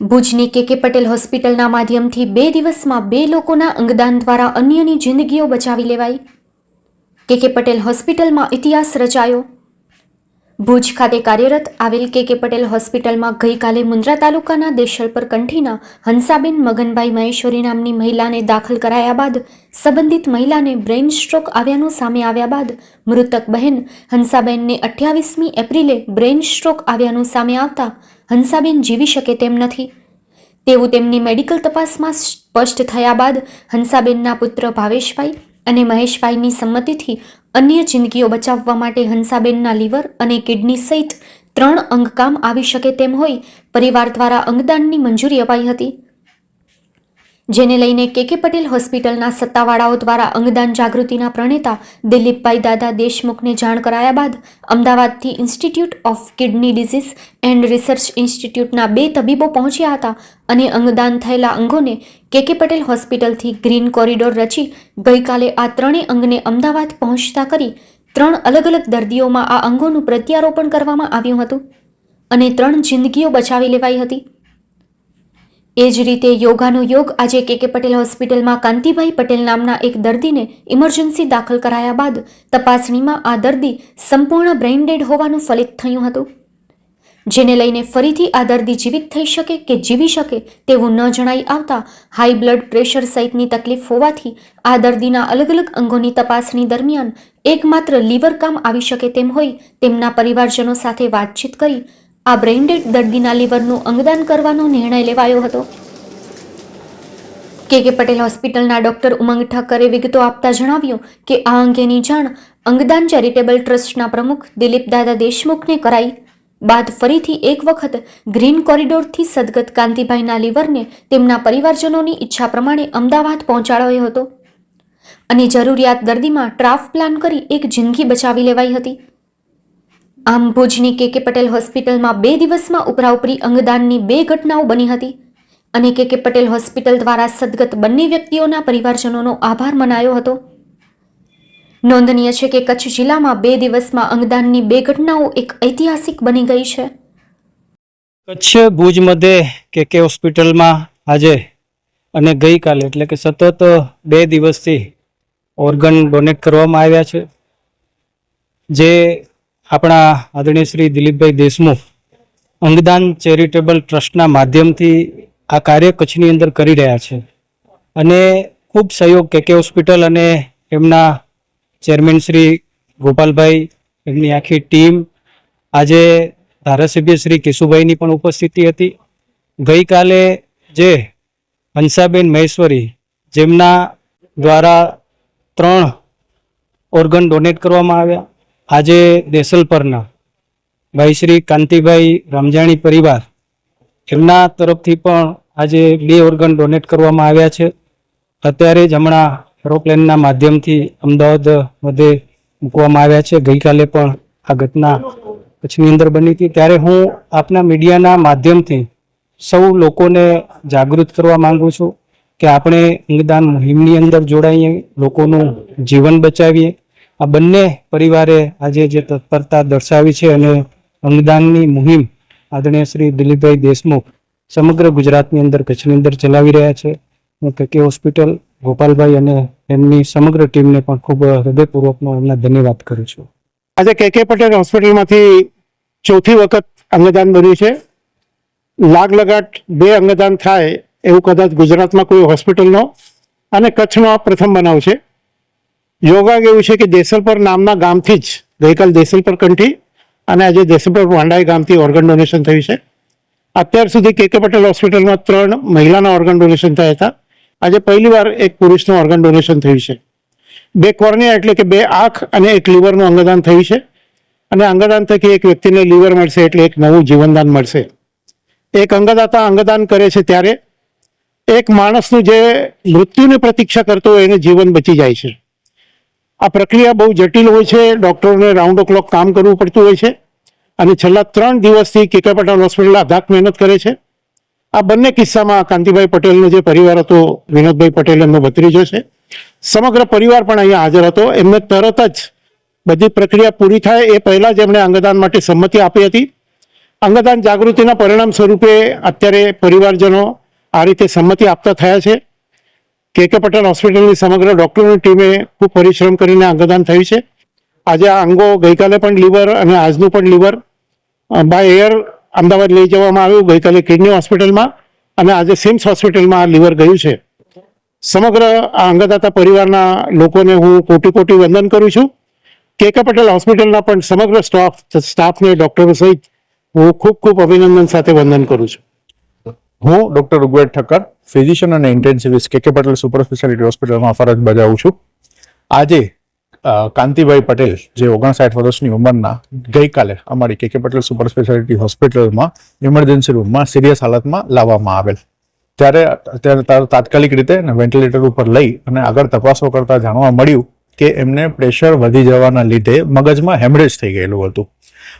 ભુજની કે કે પટેલ હોસ્પિટલના માધ્યમથી બે દિવસમાં બે લોકોના અંગદાન દ્વારા અન્યની જિંદગીઓ બચાવી લેવાઈ. કે કે પટેલ હોસ્પિટલમાં ઇતિહાસ રચાયો. ભુજ ખાતે કાર્યરત આવેલ કે કે પટેલ હોસ્પિટલમાં ગઈકાલે મુન્દ્રા તાલુકાના દેશલપર કંઠીના હંસાબેન મગનભાઈ મહેશ્વરી નામની મહિલાને દાખલ કરાયા બાદ સંબંધિત મહિલાને બ્રેઇન સ્ટ્રોક આવ્યાનું સામે આવ્યા બાદ મૃતક બહેન હંસાબેનને અઠ્યાવીસમી એપ્રિલે બ્રેઇન સ્ટ્રોક આવ્યાનું સામે આવતા હંસાબેન જીવી શકે તેમ નથી. તેવું તેમની મેડિકલ તપાસમાં સ્પષ્ટ થયા બાદ હંસાબેનના પુત્ર ભાવેશભાઈ અને મહેશભાઈની સંમતિથી અન્ય જિંદગીઓ બચાવવા માટે હંસાબેનના લીવર અને કિડની સહિત ત્રણ અંગકામ આવી શકે તેમ હોય પરિવાર દ્વારા અંગદાનની મંજૂરી અપાઈ હતી. જેને લઈને કે કે પટેલ હોસ્પિટલના સત્તાવાળાઓ દ્વારા અંગદાન જાગૃતિના પ્રણેતા દિલીપભાઈ દાદા દેશમુખને જાણ કરાયા બાદ અમદાવાદથી institute of kidney disease and research ઇન્સ્ટિટ્યૂટના બે તબીબો પહોંચ્યા હતા અને અંગદાન થયેલા અંગોને કે કે પટેલ હોસ્પિટલથી ગ્રીન કોરિડોર રચી ગઈકાલે આ ત્રણેય અંગને અમદાવાદ પહોંચતા કરી ત્રણ અલગ અલગ દર્દીઓમાં આ અંગોનું પ્રત્યારોપણ કરવામાં આવ્યું હતું અને ત્રણ જિંદગીઓ બચાવી લેવાઈ હતી. એ જ રીતે યોગાનો યોગ આજે કે કે પટેલ હોસ્પિટલમાં કાંતિભાઈ પટેલ નામના એક દર્દીને ઇમરજન્સી દાખલ કરાયા બાદ તપાસણીમાં આ દર્દી સંપૂર્ણ બ્રેઇન ડેડ હોવાનું ફલિત થયું હતું. જેને લઈને ફરીથી આ દર્દી જીવિત થઈ શકે કે જીવી શકે તેવું ન જણાઈ આવતા હાઈ બ્લડ પ્રેશર સહિતની તકલીફ હોવાથી આ દર્દીના અલગ અલગ અંગોની તપાસણી દરમિયાન એકમાત્ર લીવર કામ આવી શકે તેમ હોય તેમના પરિવારજનો સાથે વાતચીત કરી આ બ્રેઇનડેડ દર્દીના લીવરનું અંગદાન કરવાનો નિર્ણય લેવાયો હતો. કે કે પટેલ હોસ્પિટલના ડોક્ટર ઉમંગ ઠક્કરે વિગતો આપતા જણાવ્યું કે આ અંગેની જાણ અંગદાન ચેરિટેબલ ટ્રસ્ટના પ્રમુખ દિલીપ દાદા દેશમુખને કરાઈ. બાદ ફરીથી એક વખત ગ્રીન કોરિડોરથી સદગત કાંતિભાઈના લીવરને તેમના પરિવારજનોની ઈચ્છા પ્રમાણે અમદાવાદ પહોંચાડાયો હતો. અને જરૂરિયાત દર્દીમાં ટ્રાફ પ્લાન કરી એક જિંદગી બચાવી લેવાઈ હતી. આમ ભુજની કે કે પટેલ હોસ્પિટલમાં બે દિવસમાં ઉપરાઉપરી અંગદાનની બે ઘટનાઓ બની હતી. અને કે કે પટેલ હોસ્પિટલ દ્વારા સદગત બંને વ્યક્તિઓના પરિવારજનોનો આભાર મનાયો હતો. નોંધનીય છે કે કચ્છ જિલ્લામાં બે દિવસમાં અંગદાનની બે ઘટનાઓ એક ઐતિહાસિક બની ગઈ છે. કચ્છ, ભુજ મધ્યે કે કે હોસ્પિટલમાં આજે અને ગઈકાલે એટલે કે સતત બે દિવસથી ઓર્ગન ડોનેટ કરવામાં આવ્યા છે. જે આપણા આદરણીય શ્રી દિલીપભાઈ દેશમુખ અંગદાન ચેરિટેબલ ટ્રસ્ટના માધ્યમથી આ કાર્ય કચ્છની અંદર કરી રહ્યા છે. અને ખૂબ સહયોગ કે કે હોસ્પિટલ અને એમના ચેરમેન શ્રી ગોપાલભાઈ, એમની આખી ટીમ, આજે ધારાસભ્ય શ્રી કેશુભાઈની પણ ઉપસ્થિતિ હતી. ગઈકાલે જે હંસાબેન મહેશ્વરી જેમના દ્વારા ત્રણ ઓર્ગન ડોનેટ કરવામાં આવ્યા. આજે દેસલપરના ભાઈ શ્રી કાંતિભાઈ રામજાણી પરિવાર એમના તરફથી પણ આજે બે ઓર્ગન ડોનેટ કરવામાં આવ્યા છે. અત્યારે જ હમણાં એરોપ્લેનના માધ્યમથી અમદાવાદ મધ્યે મૂકવામાં આવ્યા છે. ગઈકાલે પણ આ ઘટના કચ્છની અંદર બની હતી. ત્યારે હું આપના મીડિયાના માધ્યમથી સૌ લોકોને જાગૃત કરવા માંગુ છું કે આપણે અંગદાન મુહિમની અંદર જોડાઈએ, લોકોનું જીવન બચાવીએ આ બંને પરિવારે આજે જે તત્પરતા દર્શાવી છે અને અંગદાનની મુહિમ આદરણીય શ્રી દિલીપભાઈ દેશમુખ સમગ્ર ગુજરાતની અંદર કચ્છની અંદર ચલાવી રહ્યા છે. હું કે હોસ્પિટલ, ગોપાલભાઈ અને એમની સમગ્ર ટીમને પણ ખૂબ હૃદયપૂર્વકનો એમના ધન્યવાદ કરું છું. આજે કે કે પટેલ હોસ્પિટલમાંથી ચોથી વખત અંગદાન બન્યું છે. લાગ લગાટ બે અંગદાન થાય એવું કદાચ ગુજરાતમાં કોઈ હોસ્પિટલનો અને કચ્છનો આ પ્રથમ બનાવ છે. યોગા એવું છે કે દેસલપર નામના ગામથી જ, ગઈકાલ દેસલપર કંઠી અને આજે દેસલપર વાંડાઈ ગામથી ઓર્ગન ડોનેશન થયું છે. અત્યાર સુધી કે કે પટેલ હોસ્પિટલમાં ત્રણ મહિલાના ઓર્ગન ડોનેશન થયા હતા. આજે પહેલીવાર એક પુરુષનું ઓર્ગન ડોનેશન થયું છે. બે કોર્નિયા એટલે કે બે આંખ અને એક લીવરનું અંગદાન થયું છે. અને અંગદાન થકી એક વ્યક્તિને લીવર મળશે એટલે એક નવું જીવનદાન મળશે. એક અંગદાતા અંગદાન કરે છે ત્યારે એક માણસનું જે મૃત્યુની પ્રતીક્ષા કરતો હોય એને જીવન બચી જાય છે. આ પ્રક્રિયા બહુ જટિલ હોય છે. ડૉક્ટરોને રાઉન્ડ ઓ ક્લોક કામ કરવું પડતું હોય છે અને છેલ્લા ત્રણ દિવસથી કેકે પટેલ હોસ્પિટલ અધાક મહેનત કરે છે. આ બંને કિસ્સામાં કાંતિભાઈ પટેલનો જે પરિવાર હતો, વિનોદભાઈ પટેલ એમનો ભત્રીજો છે. સમગ્ર પરિવાર પણ અહીંયા હાજર હતો. એમને તરત જ બધી પ્રક્રિયા પૂરી થાય એ પહેલાં જ એમણે અંગદાન માટે સંમતિ આપી હતી. અંગદાન જાગૃતિના પરિણામ સ્વરૂપે અત્યારે પરિવારજનો આ રીતે સંમતિ આપતા થયા છે. કે કે પટેલ હોસ્પિટલની સમગ્ર ડોક્ટરોની ટીમે ખૂબ પરિશ્રમ કરીને અંગદાન થયું છે. આજે આ અંગો ગઈકાલે પણ લીવર અને આજનું પણ લીવર બાય એર અમદાવાદ લઈ જવામાં આવ્યું. ગઈકાલે કિડની હોસ્પિટલમાં અને આજે સિમ્સ હોસ્પિટલમાં આ લીવર ગયું છે. સમગ્ર આ અંગદાતા પરિવારના લોકોને હું કોટી કોટી વંદન કરું છું. કે કે પટેલ હોસ્પિટલના પણ સમગ્ર સ્ટાફ, સ્ટાફને, ડોક્ટરો સહિત હું ખૂબ ખૂબ અભિનંદન સાથે વંદન કરું છું. હું ડોક્ટર ઋગ્વેદ ઠક્કર, ફિઝિશિયન અને intensivist K K Patel super speciality હોસ્પિટલમાં ફરજ બજાવું છું. આજે કાંતિભાઈ પટેલ, જે ઓગણસાઠ વર્ષની ઉંમરના, ગઈકાલે અમારી K K Patel super speciality હોસ્પિટલમાં ઇમરજન્સી રૂમમાં સિરિયસ હાલતમાં લાવવામાં આવેલ. ત્યારે અત્યારે તાત્કાલિક રીતે વેન્ટિલેટર ઉપર લઈ અને આગળ તપાસો કરતા જાણવા મળ્યું કે એમને પ્રેશર વધી જવાના લીધે મગજમાં હેમરેજ થઈ ગયેલું હતું.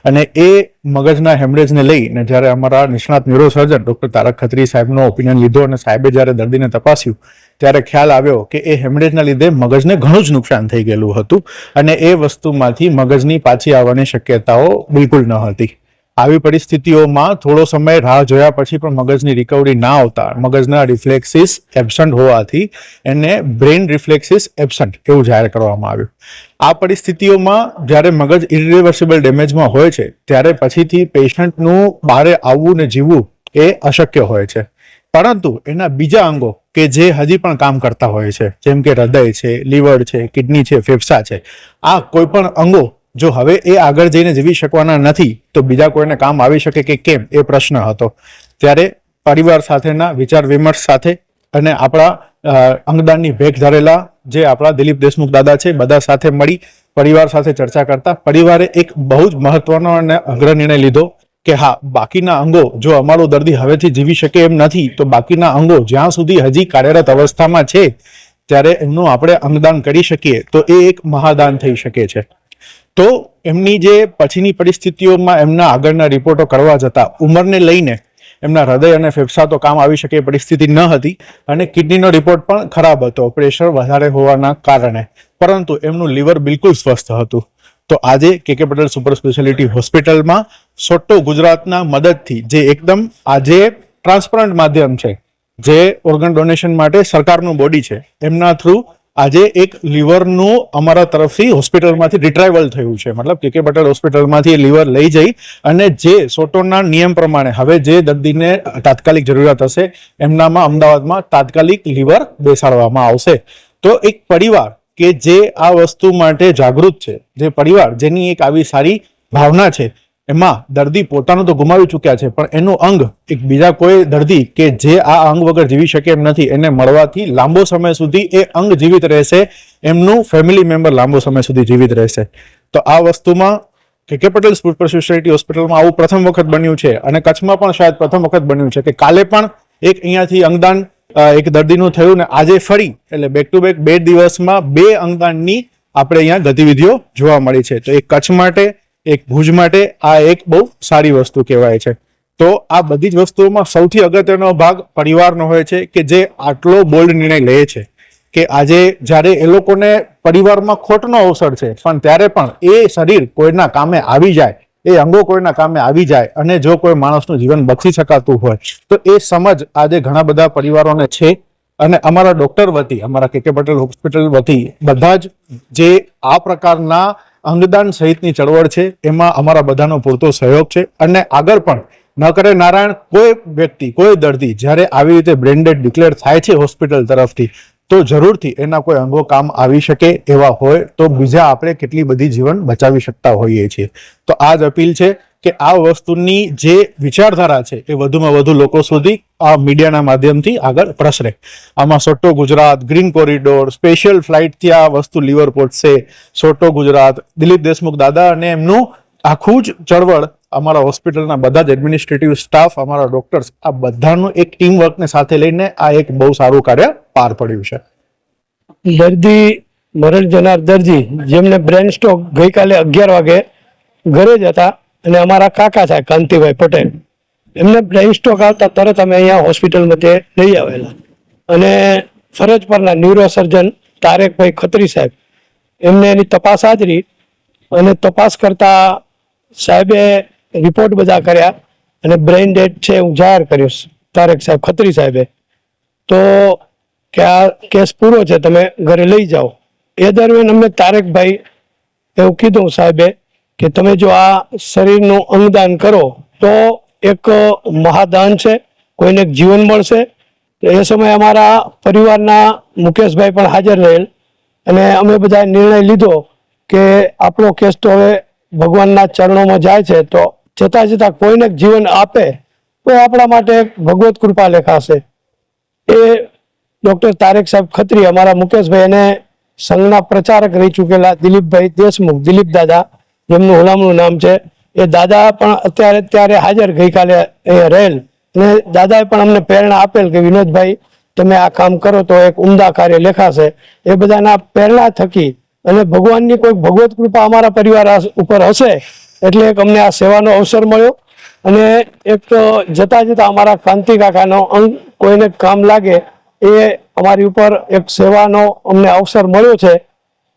અને એ મગજના હેમરેજને લઈને જ્યારે અમારા નિષ્ણાત ન્યુરોસર્જન ડોક્ટર તારક ખત્રી સાહેબનો ઓપિનિયન લીધો અને સાહેબે જ્યારે દર્દીને તપાસ્યું, ત્યારે ખ્યાલ આવ્યો કે એ હેમરેજના લીધે મગજને ઘણું જ નુકસાન થઈ ગયેલું હતું અને એ વસ્તુમાંથી મગજની પાછી આવવાની શક્યતાઓ બિલકુલ ન હતી. આવી પરિસ્થિતિઓમાં થોડો સમય રાહ જોયા પછી પણ મગજની રિકવરી ના આવતા. મગજના રિફ્લેક્સિસ એબસન્ટ હોવાથી એને બ્રેઇન રિફ્લેક્સિસ એબસન્ટ એવું જાહેર કરવામાં આવ્યું. આ પરિસ્થિતિઓમાં જ્યારે મગજ ઇરિવર્સિબલ ડેમેજમાં હોય છે, ત્યારે પછીથી પેશન્ટનું બહારે આવવું ને જીવવું એ અશક્ય હોય છે. પરંતુ એના બીજા અંગો કે જે હજી પણ કામ કરતા હોય છે, જેમ કે હૃદય છે લીવર છે કિડની છે, ફેફસા છે, આ કોઈ પણ અંગો જો હવે એ આગળ જઈને જીવી શકવાના નથી, તો બીજા કોઈને કામ આવી શકે કે કેમ? એ પ્રશ્ન હતો. ત્યારે પરિવાર સાથેના વિચાર વિમર્શ સાથે અને આપણા અંગદાનની ભેટ ધરેલા જે આપણા દિલીપ દેશમુખ દાદા છે, બધા સાથે મળી પરિવાર સાથે ચર્ચા કરતા, પરિવારે એક બહુ જ મહત્વનો અને અગ્ર નિર્ણય લીધો કે હા, બાકીના અંગો જો અમારો દર્દી હવેથી જીવી શકે એમ નથી, તો બાકીના અંગો જ્યાં સુધી હજી કાર્યરત અવસ્થામાં છે, ત્યારે એમનું આપણે અંગદાન કરી શકીએ, તો એ એક મહાદાન થઈ શકે છે. તો એમની જે પછીની પરિસ્થિતિઓમાં એમના આગળના રિપોર્ટો કરવા જતા ઉંમરને લઈને એમના હૃદય અને ફેફસા તો કામ આવી શકે પરિસ્થિતિ ન હતી અને કિડનીનો રિપોર્ટ પણ ખરાબ હતો. પ્રેશર વધારે હોવાના કારણે. પરંતુ એમનું લીવર બિલકુલ સ્વસ્થ હતું. તો આજે કે કે પટેલ સુપર સ્પેશિયાલિટી હોસ્પિટલમાં સોટ્ટો ગુજરાતના મદદથી જે એકદમ આજે ટ્રાન્સપરન્ટ માધ્યમ છે, જે ઓર્ગન ડોનેશન માટે સરકારનું બોડી છે, એમના થ્રુ આજે એક લીવરનું અમારા તરફથી હોસ્પિટલમાંથી રિટ્રાઇવલ થયું છે. મતલબ કે કે પટેલ હોસ્પિટલમાંથી લીવર લઈ જઈ અને જે સોટોના નિયમ પ્રમાણે, હવે જે દર્દીને તાત્કાલિક જરૂરિયાત હશે, એમનામાં અમદાવાદમાં તાત્કાલિક લીવર બેસાડવામાં આવશે. તો એક પરિવાર કે જે આ વસ્તુ માટે જાગૃત છે, જે પરિવાર જેની એક આવી સારી ભાવના છે એમાં દર્દી પોતાનું તો ગુમાવી ચૂક્યા છે, પણ એનું અંગ એક બીજા કોઈ દર્દી કે જે આ અંગ વગર જીવી શકે એમ નથી. એને મળવાથી લાંબો સમય સુધી એ અંગ જીવિત રહેશે, એમનું ફેમિલી મેમ્બર લાંબો સમય સુધી જીવિત રહેશે. તો આ વસ્તુમાં કે પટેલ સુપર સોસાયટી હોસ્પિટલમાં આવું પ્રથમ વખત બન્યું છે, અને કચ્છમાં પણ શાયદ પ્રથમ વખત બન્યું છે કે કાલે પણ એક અહીંયાથી અંગદાન એક દર્દીનું થયું ને આજે ફરી, એટલે બેક ટુ બેક બે દિવસમાં બે અંગદાનની આપણે અહીંયા ગતિવિધિઓ જોવા મળી છે. તો એ કચ્છ માટે એક ભુજ માટે આ એક બહુ સારી વસ્તુ કહેવાય છે. તો આ બધી જ વસ્તુઓમાં સૌથી અગત્યનો ભાગ પરિવારનો હોય છે કે જે આટલો બોલ્ડ નિર્ણય લે છે. કે આજે જ્યારે એ લોકોને પરિવારમાં ખોટનો અવસર છે, પણ ત્યારે પણ એ શરીર કોઈના કામે આવી જાય, એ અંગો કોઈના કામે આવી જાય અને જો કોઈ માણસનું જીવન બચી શકાતું હોય, તો એ સમજ આજે ઘણા બધા પરિવારોને છે. અને અમારા ડોક્ટર વતી, અમારા કે કે પટેલ હોસ્પિટલ વતી, બધા જ જે આ પ્રકારના અંગદાન સહિતની ચળવળ છે. એમાં અમારા બધાનો પૂરતો સહયોગ છે. અને આગળ પણ ન કરે નારાયણ કોઈ વ્યક્તિ, કોઈ દર્દી જ્યારે આવી રીતે બ્રેન્ડેડ ડિક્લેર થાય છે હોસ્પિટલ તરફથી, તો જરૂરથી એના કોઈ અંગો કામ આવી શકે એવા હોય તો બીજા આપણે કેટલી બધી જીવન બચાવી શકતા હોઈએ છીએ. તો આ જ અપીલ છે. કે આ વસ્તુની જે વિચારધારા છે એ વધુમાં વધુ લોકો સુધી આ મીડિયાના માધ્યમથી આગળ પ્રસરે. આમાં SOTTO Gujarat, green corridor, special ફ્લાઇટથી આ વસ્તુ લીવર પહોંચશે સોટો ગુજરાત, દિલીપ દેશમુખ દાદા અને એમનું આખું જ ચળવળ અમારા હોસ્પિટલના બધા જ એડમિનિસ્ટ્રેટિવ સ્ટાફ અમારા ડોક્ટર્સ આ બધાનું એક ટીમ વર્કને સાથે લઈને આ એક બહુ સારું કાર્ય પાર પડ્યું છે. દર્દી મરણ જનાર દર્દી જેમને બ્રેન સ્ટ્રોક ગઈકાલે અગિયાર વાગે ઘરે જ હતા અને અમારા કાકા થાય કાંતિભાઈ પટેલ. એમને બ્રેઇન સ્ટ્રોક આવતા તરત અમે અહીંયા હોસ્પિટલમાં તે લઈ આવેલા. અને ફરજ પરના ન્યુરોસર્જન તારેકભાઈ ખત્રી સાહેબ, એમને એની તપાસ હાજરી અને તપાસ કરતા સાહેબે રિપોર્ટ બધા કર્યા અને બ્રેઇન ડેડ છે હું જાહેર કર્યો તારેક સાહેબ ખત્રી સાહેબે. તો કે આ કેસ પૂરો છે, તમે ઘરે લઈ જાઓ. એ દરમિયાન અમને તારેકભાઈ એવું કીધું સાહેબે કે તમે જો આ શરીરનું અંગદાન કરો, તો એક મહાદાન છે, કોઈને એક જીવન મળશે. એ સમયે અમારા પરિવારના મુકેશભાઈ પણ હાજર રહેલ. અને અમે બધાએ નિર્ણય લીધો કે આપણો કેસ તો હવે ભગવાનના ચરણોમાં જાય છે, તો જતા જતા કોઈને જીવન આપે, તો આપણા માટે ભગવત કૃપા લેખાશે. એ ડૉક્ટર તારેક સાહેબ ખત્રી, અમારા મુકેશભાઈ અને સંઘના પ્રચારક રહી ચૂકેલા દિલીપભાઈ દેશમુખ, દિલીપ દાદા જેમનું હુલામણું નામ છે, એ દાદા પણ અત્યારે ત્યારે હાજર ગઈકાલે અહીંયા રહેલ. અને દાદાએ પણ અમને પ્રેરણા આપેલ કે, વિનોદભાઈ, તમે આ કામ કરો તો એક ઉમદા કાર્ય લેખાશે. એ બધાના પ્રેરણા થકી અને ભગવાનની કોઈ ભગવત કૃપા અમારા પરિવાર ઉપર હશે, એટલે એક અમને આ સેવાનો અવસર મળ્યો. અને એક તો જતા જતા અમારા કાંતિ કાકાનો અંગ કોઈને કામ લાગે, એ અમારી ઉપર એક સેવાનો અમને અવસર મળ્યો છે.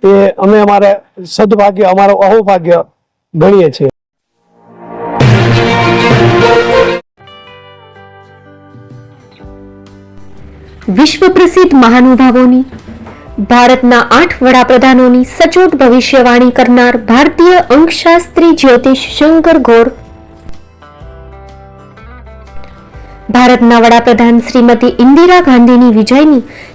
એ અમે અમારે સદભાગ્ય, અમારો અહોભાગ્ય ગણીએ છીએ. વિશ્વ પ્રસિદ્ધ મહાનુભાવોની, ભારતના આઠ વડાપ્રધાનોની સચોટ ભવિષ્યવાણી કરનાર ભારતીય અંકશાસ્ત્રી જ્યોતિષ શંકર ઘોર ભારતના વડાપ્રધાન શ્રીમતી ઇન્દિરા ગાંધીની વિજયની